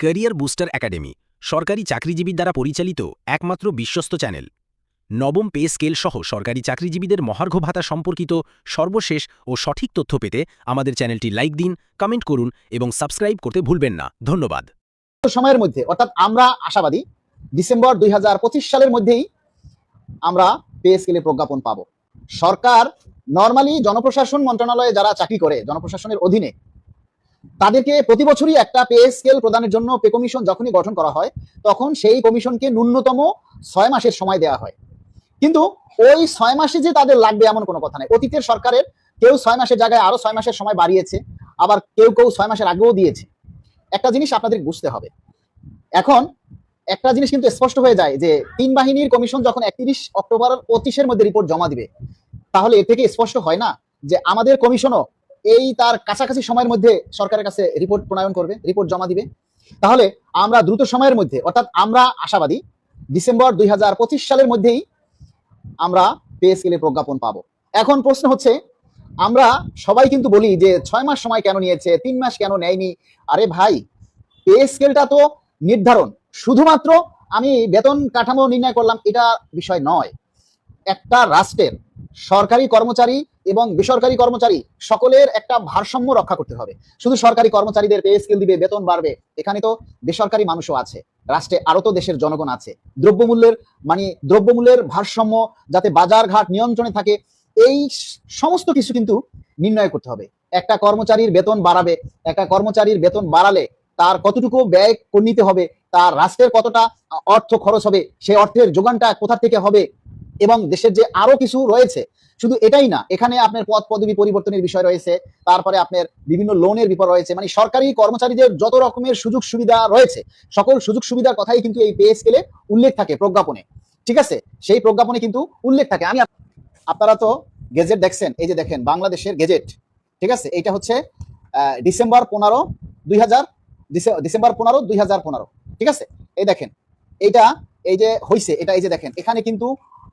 Career booster academy, সরকারি চাকরিজীবীর দ্বারা পরিচালিত একমাত্র বিশ্বস্ত চ্যানেল। নবম পে স্কেল সহ সরকারি চাকরিজীবীদের মহার্ঘ ভাতা সম্পর্কিত সর্বশেষ ও সঠিক তথ্য পেতে আমাদের চ্যানেলটি লাইক দিন, কমেন্ট করুন এবং সাবস্ক্রাইব করতে ভুলবেন না। ধন্যবাদ। সময়ের মধ্যে, অর্থাৎ আমরা আশাবাদী ডিসেম্বর দুই হাজার পঁচিশ সালের মধ্যেই আমরা পে স্কেলে প্রজ্ঞাপন পাব। সরকার, নর্মালি জনপ্রশাসন মন্ত্রণালয়ে যারা চাকরি করে, জনপ্রশাসনের অধীনে তাদেরকে প্রতি বছরই একটা পে স্কেল প্রদানের জন্য পে কমিশন যখনই গঠন করা হয়, তখন সেই কমিশনকে ন্যূনতম ছয় মাসের সময় দেওয়া হয়। কিন্তু ওই ছয় মাসে যে তাদের লাগবে এমন কোনো কথা নেই। অতীতের সরকারের কেউ ছয় মাসের জায়গায় আরও ছয় মাসের সময় বাড়িয়েছে, আবার কেউ কেউ ছয় মাসের আগেও দিয়েছে। একটা জিনিস আপনাদের বুঝতে হবে। এখন একটা জিনিস কিন্তু স্পষ্ট হয়ে যায় যে তিন বাহিনীর কমিশন যখন একত্রিশ অক্টোবর পঁচিশের মধ্যে রিপোর্ট জমা দিবে, তাহলে এর থেকে স্পষ্ট হয় না যে আমাদের কমিশনও এই তার কাছাকাছি সময়ের মধ্যে সরকারের কাছে রিপোর্ট প্রণয়ন করবে, রিপোর্ট জমা দিবে। তাহলে আমরা দ্রুত সময়ের মধ্যে, অর্থাৎ আমরা আশাবাদী, ডিসেম্বর দুই হাজার পঁচিশ সালের মধ্যেই আমরা পে স্কেলে প্রজ্ঞাপন পাবো। এখন প্রশ্ন হচ্ছে, আমরা সবাই কিন্তু বলি যে ছয় মাস সময় কেন নিয়েছে, তিন মাস কেন নেয়নি? আরে ভাই, পে স্কেলটা তো নির্ধারণ। শুধুমাত্র আমি বেতন কাঠামো নির্ণয় করলাম, এটা বিষয় নয়। একটা রাষ্ট্রের সরকারি কর্মচারী এবং বেসরকারি কর্মচারী সকলের একটা ভারসাম্য রক্ষা করতে হবে। শুধু সরকারি কর্মচারীদের পে স্কেল দিবে, বেতন বাড়বে, এখানে তো বেসরকারি মানুষও আছে, রাষ্ট্রে আরও তো দেশের জনগণ আছে। দ্রব্যমূল্যের মানে দ্রব্যমূল্যের ভারসাম্য যাতে বাজার ঘাট নিয়ন্ত্রণে থাকে, এই সমস্ত কিছু কিন্তু নির্ণয় করতে হবে। একটা কর্মচারীর বেতন বাড়াবে, একটা কর্মচারীর বেতন বাড়ালে তার কতটুকু ব্যয় নিতে হবে, তার রাষ্ট্রের কতটা অর্থ খরচ হবে, সেই অর্থের যোগানটা কোথা থেকে হবে এবং দেশের যে আরও কিছু রয়েছে, শুধু এটাই না, এখানে আপনার পদ পদবি পরিবর্তনের বিষয় রয়েছে, তারপরে আপনার বিভিন্ন লোনের বিপদ রয়েছে মানে সরকারি কর্মচারীদের যত রকমের সুযোগ সুবিধা রয়েছে, সকল সুযোগ সুবিধার কথাই কিন্তু এই পে স্কেলে উল্লেখ থাকে প্রজ্ঞাপনে, ঠিক আছে? সেই প্রজ্ঞাপনে কিন্তু উল্লেখ থাকে। আমি আপনারা তো গেজেট দেখছেন, এই যে দেখেন বাংলাদেশের গেজেট, ঠিক আছে? এটা হচ্ছে ডিসেম্বর পনেরো, দুই ডিসেম্বর পনেরো, দুই ঠিক আছে? এই দেখেন এটা এই যে হইছে, এটা এই যে দেখেন, এখানে কিন্তু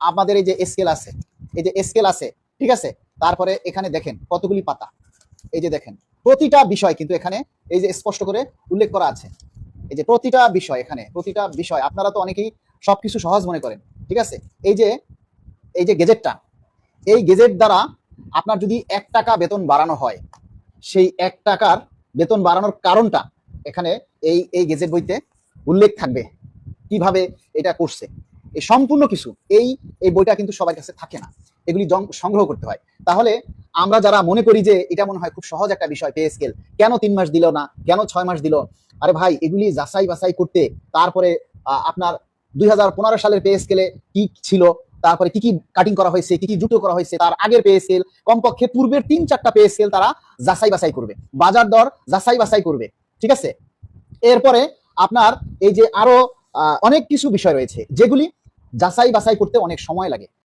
আমাদের এই যে স্কেল আছে, এই যে স্কেল আছে, ঠিক আছে? তারপরে এখানে দেখেন কতগুলি পাতা। এই যে দেখেন, প্রতিটা বিষয় কিন্তু এখানে এই যে স্পষ্ট করে উল্লেখ করা আছে। এই যে প্রতিটা বিষয় এখানে, প্রতিটা বিষয়, আপনারা তো অনেকেই সবকিছু সহজ মনে করেন, ঠিক আছে? এই যে এই যে গেজেটটা এই গেজেট দ্বারা আপনার যদি এক টাকা বেতন বাড়ানো হয়, সেই এক টাকার বেতন বাড়ানোর কারণটা এখানে এই এই গেজেট বইতে উল্লেখ থাকবে। কীভাবে এটা করছে? এই সম্পূর্ণ কিছু, এই এই বইটা কিন্তু সবার কাছে থাকে না। এগুলি সংগ্রহ করতে হয়। তাহলে আমরা যারা মনে করি যে এটা মনে হয় খুব সহজ একটা বিষয় পে স্কেল কেন তিন মাস দিল না? কেন ছয় মাস দিল? আরে ভাই, এগুলি যাচাই বাছাই করতে, তারপরে আপনার দুই সালের পে স্কেলে কি ছিল, তারপরে কি কি কাটিং করা হয়েছে, কি কি জুটো করা হয়েছে, তার আগের পে স্কেল কমপক্ষে পূর্বের তিন চারটা পে স্কেল তারা যাচাই বাছাই করবে। বাজার দর যাচাই বাছাই করবে, ঠিক আছে? এরপরে আপনার এই যে আরও অনেক কিছু বিষয় রয়েছে, যেগুলি যাচাই বাছাই করতে অনেক সময় লাগে।